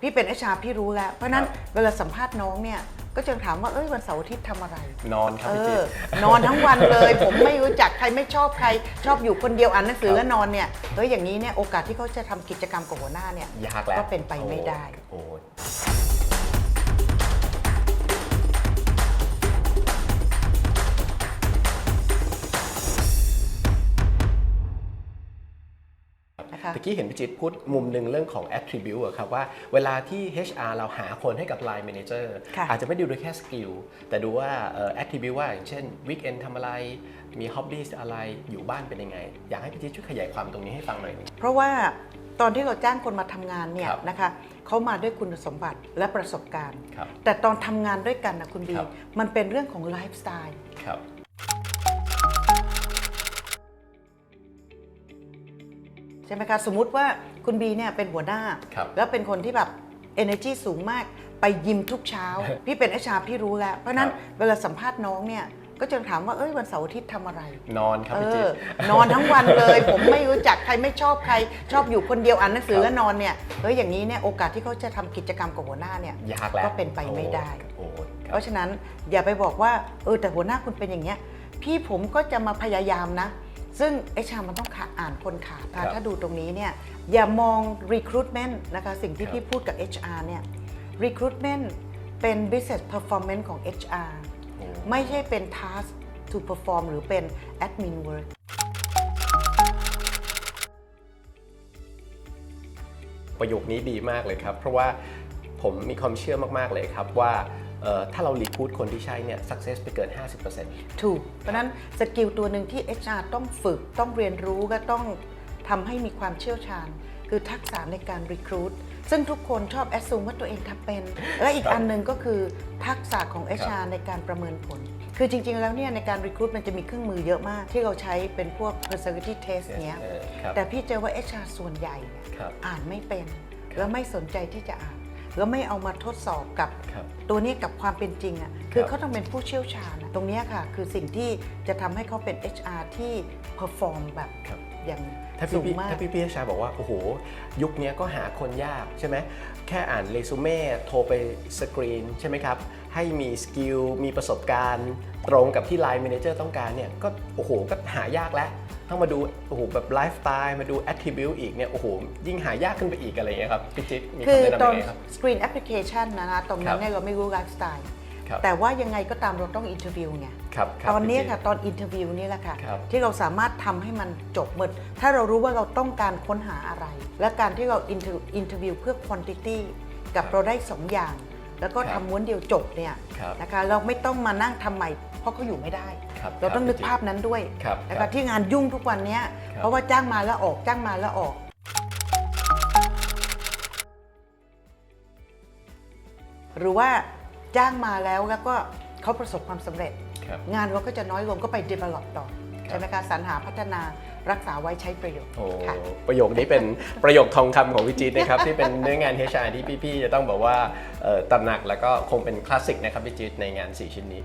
พี่เป็นเอชาพี่รู้แล้ว เพราะฉะนั้นครับเวลาสัมภาษณ์น้องเนี่ยก็จะถามว่าเอ้ยวันเสาร์อาทิตย์ทำอะไร นอนครับเอพี่จิ๊อบนอนทั้งวันเลย ผมไม่รู้จักใครไม่ชอบใคร ชอบอยู่คนเดียวอ่านหนังสือครับแล้วนอนเนี่ยเฮ้ยอย่างนี้เนี่ยโอกาสที่เขาจะทำกิจกรรมกับหัวหน้าเนี่ยยากแล้วก็เป็นไปไม่ได้ โอ้โห ตะกี้เห็นพี่จิ๊บพูดมุมหนึ่งเรื่องของ attribute อะครับว่าเวลาที่ HR เราหาคนให้กับ Line Manager ค่ะอาจจะไม่ดูด้วยแค่สกิลแต่ดูว่าเอ่อ attribute ว่าอย่างเช่น weekend ทำอะไรมี hobbies อะไรอยู่บ้านเป็นยังไง อยากให้พี่จิ๊บช่วยขยายความตรงนี้ให้ฟังหน่อยหนึงเพราะว่าตอนที่เราจ้างคนมาทำงานเนี่ยครับนะคะเขามาด้วยคุณสมบัติและประสบการณ์ครับแต่ตอนทำงานด้วยกันนะคุณบีครับมันเป็นเรื่องของไลฟ์สไตล์ ช่ไหมคะ สมมุติว่าคุณบีเนี่ยเป็นหัวหน้า ครับ แล้วเป็นคนที่แบบ energy สูงมากไปยิมทุกเช้า พี่เป็นเอชาพี่รู้แล้ว เพราะฉะนั้นครับเวลาสัมภาษณ์น้องเนี่ย ก็จะถามว่าเอ้ยวันเสาร์อาทิตย์ทำอะไร นอนครับเอพี่จิ๊อบนอนทั้งวันเลย ผมไม่รู้จักใครไม่ชอบใคร ชอบอยู่คนเดียวอ่านหนังสือครับแล้วนอนเนี่ยเฮ้ยอย่างนี้เนี่ยโอกาสที่เขาจะทำกิจกรรมกับหัวหน้าเนี่ย ยากแล้วก็เป็นไปไม่ได้ โอ้โหคเพรับราะฉะนั้นอย่าไปบอกว่าเออแต่หัวหน้าคุณเป็นอย่างเงี้ย พี่ผมก็จะมาพยายามนะ ซึ่งไอชามันต้องขาอ่านคนขาดครันะบถ้าดูตรงนี้เนี่ยอย่ามอง recruitment นะคะสิ่งที่ครับพี่พูดกับ HR เนี่ย recruitment เป็น business performance ของ HR โอ้ไม่ใช่เป็น task to perform หรือเป็น admin work ประโยคนี้ดีมากเลยครับ เพราะว่าผมมีความเชื่อมาก ๆ เลยครับว่าเอ่อ ถ้าเรารีคูดคนที่ใช่เนี่ย success ไปเกิน 50%ถูก เพราะฉะนั้นสกิลตัวหนึ่งที่ HR ต้องฝึกต้องเรียนรู้ก็ต้องทำให้มีความเชี่ยวชาญ คือทักษะในการ recruit ซึ่งทุกคนชอบ assume ว่าตัวเองทำเป็น และอีกครับอันหนึ่งก็คือทักษะของครั HR บในการประเมินผล คือจริง ๆ แล้วเนี่ยในการ recruit มันจะมีเครื่องมือเยอะมากที่เราใช้เป็นพวก personality test เนี้ยเออครับแต่พี่เจอว่า HR ส่วนใหญ่เนี่ยครับอ่านไม่เป็น แล้วไม่สนใจที่จะอ่าน แล้วไม่เอามาทดสอบกับครับ ตัวนี้กับความเป็นจริงอะคือครับเขาต้องเป็นผู้เชี่ยวชาญอะตรงเนี้ยค่ะ คือสิ่งที่จะทำให้เขาเป็น HR ที่ perform แบบครับ อย่างถ้าสูพี่งพี่มาก ถ้าพี่พี่ชาบอกว่า โอ้โห ยุคเนี้ยก็หาคนยากใช่ไหมแค่อ่านเรซูเม่โทรไปสกรีนใช่ไหมครับ ให้มีสกิลมีประสบการณ์ ตรงกับที่ Line Manager ต้องการเนี่ยก็โอ้โหก็หายากแล้ว ต้องมาดูโอ้โหแบบไลฟ์สไตล์มาดู attribute อีกเนี่ยโอ้โหยิ่งหายากขึ้นไปอีกอะไรอย่างเงี้ยครับพี่จิ๊บมีคือคำแนะนำตอยันงไงครับ screen application นะนะตรงนั้ครันบเนี่ยเราไม่รู้ไลฟ์สไตล์ครับ แต่ว่ายังไงก็ตามเราต้อง interview ไงครับรับตอนนี้พี่จิ๊บค่ะตอน interview นี่แหละค่ะ ครับที่เราสามารถทำให้มันจบหมด ถ้าเรารู้ว่าเราต้องการค้นหาอะไร และการที่เรา inter- interview เพื่อ quantity กับครับเราได้สองอย่าง แล้วก็ครับทำม้วนเดียวจบเนี่ยครับ นะคะเราไม่ต้องมานั่งทำใหม่เพราะเขาอยู่ไม่ได้ ครับเราต้องครับนึกพี่จิ๊บภาพนั้นด้วยครับนะครัคะบที่งานยุ่งทุกวันเนี้ยครับเพราะว่าจ้างมาแล้วออกจ้างมาแล้วออกหรือว่าจ้างมาแล้วแล้วก็เขาประสบความสำเร็จครับงานเราก็จะน้อยลงก็ไป develop ต่อครับใช่ไหมคะสรรหาพัฒนารักษาไว้ใช้ประโยชน์โอ้ค่ะประโยคนี้เป็นประโยคทองคำของพี่จี๊ดนะครับ ที่เป็นเนื้องาน HR ที่พี่ๆจะต้องบอกว่าเอ่อตระหนักแล้วก็คงเป็นคลาสสิกนะครับพี่จี๊ดในงาน 4 ชิ้นนี้